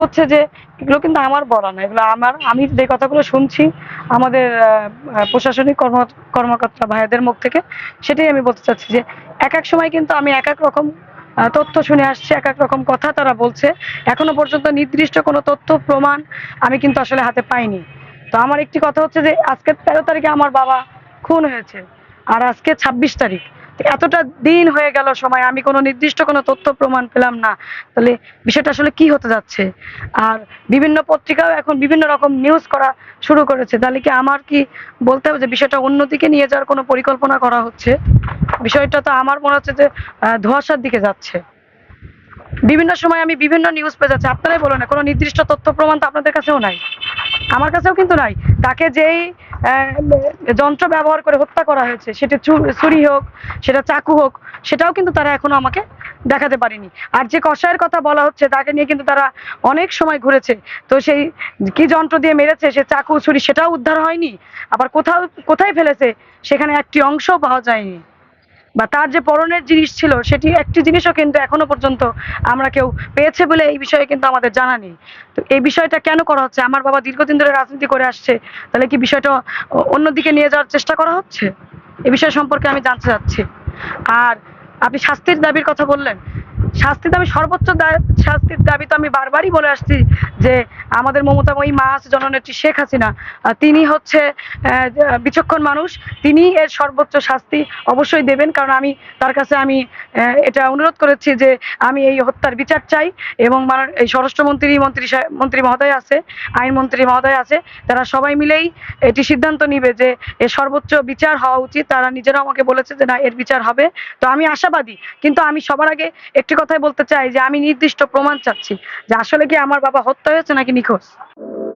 হচ্ছে যে, এগুলো কিন্তু আমার বলা না। এগুলো আমার, আমি যে কথাগুলো শুনছি, আমাদের প্রশাসনিক কর্ম, কর্মকর্তা ভাইদের মুখ থেকে, সেটাই আমি বলতে চাচ্ছি যে, এক এক সময় কিন্তু আমি এক এক রকম তথ্য শুনে আসছি, এক এক রকম কথা তারা বলছে। এখনও পর্যন্ত নির্দিষ্ট কোনো তথ্য, প্রমাণ আমি কিন্তু আসলে হাতে পাইনি। তো আমার একটি কথা হচ্ছে যে, আজকে তেরো তারিখে আমার বাবা খুন হয়েছে। আর আজকে ছাব্বিশ তারিখ। তো এতটা দিন হয়ে গেল সময়, আমি কোনো নির্দিষ্ট কোনো তথ্য প্রমাণ পেলাম না। তাহলে বিষয়টা আসলে কি হতে যাচ্ছে? আর বিভিন্ন পত্রিকাও এখন বিভিন্ন রকম নিউজ করা শুরু করেছে। তাহলে কি আমার কি বলতে হবে যে বিষয়টা অন্যদিকে নিয়ে যাওয়ার কোনো পরিকল্পনা করা হচ্ছে? বিষয়টা তো আমার মনে হচ্ছে যে ধোঁয়াশার দিকে যাচ্ছে। বিভিন্ন সময় আমি বিভিন্ন নিউজ পেয়ে যাচ্ছি। আপনারাই বলেন না, কোনো নির্দিষ্ট তথ্য প্রমাণ তো আপনাদের কাছেও নাই। আমার কাছেও কিন্তু নাই। তাকে যেই যন্ত্র ব্যবহার করে হত্যা করা হয়েছে। সেটা ছুরি হোক, সেটা চাকু হোক, সেটাও কিন্তু তারা এখনও আমাকে দেখাতে পারেনি। আর যে কষায়ের কথা বলা হচ্ছে, তাকে নিয়ে কিন্তু তারা অনেক সময় ঘুরেছে। তো সেই কি যন্ত্র দিয়ে মেরেছে, সে চাকু, ছুরি, সেটাও উদ্ধার হয়নি। আবার কোথাও কোথায় ফেলেছে, সেখানে একটি অংশও পাওয়া যায়নি। বা তার যে পরনের জিনিস ছিল, সেটি একটি জিনিসও কিন্তু এখনও পর্যন্ত আমরা কেউ পেয়েছে বলে এই বিষয়ে কিন্তু আমাদের জানা নেই। তো এই বিষয়টা কেন করা হচ্ছে? আমার বাবা দীর্ঘদিন ধরে রাজনীতি করে আসছে, তাহলে কি বিষয়টা অন্যদিকে নিয়ে যাওয়ার চেষ্টা করা হচ্ছে? এ বিষয় সম্পর্কে আমি জানতে চাচ্ছি। আর আপনি শাস্তির দাবির কথা বললেন শাস্তির দাবি, সর্বোচ্চ শাস্তির দাবি তো আমি বারবারই বলে আসছি যে আমাদের মমতাময়ী মা আছে, জননেত্রী শেখ হাসিনা। তিনি হচ্ছে বিচক্ষণ মানুষ। তিনি এর সর্বোচ্চ শাস্তি অবশ্যই দেবেন, কারণ আমি তার কাছে আমি এটা অনুরোধ করেছি যে আমি এই হত্যার বিচার চাই এবং এই স্বরাষ্ট্রমন্ত্রী মন্ত্রী মন্ত্রী মহোদয় আছে আইনমন্ত্রী মহোদয় আছে, তারা সবাই মিলেই এটি সিদ্ধান্ত নিবে যে এর সর্বোচ্চ বিচার হওয়া উচিত। তারা নিজেরা আমাকে বলেছে যে না, এর বিচার হবে। তো আমি আশাবাদী, কিন্তু আমি সবার আগে একটি কথাই বলতে চাই যে আমি নির্দিষ্ট প্রমাণ চাচ্ছি যে আসলে কি আমার বাবা হত্যা হয়েছে নাকি নিখোঁজ?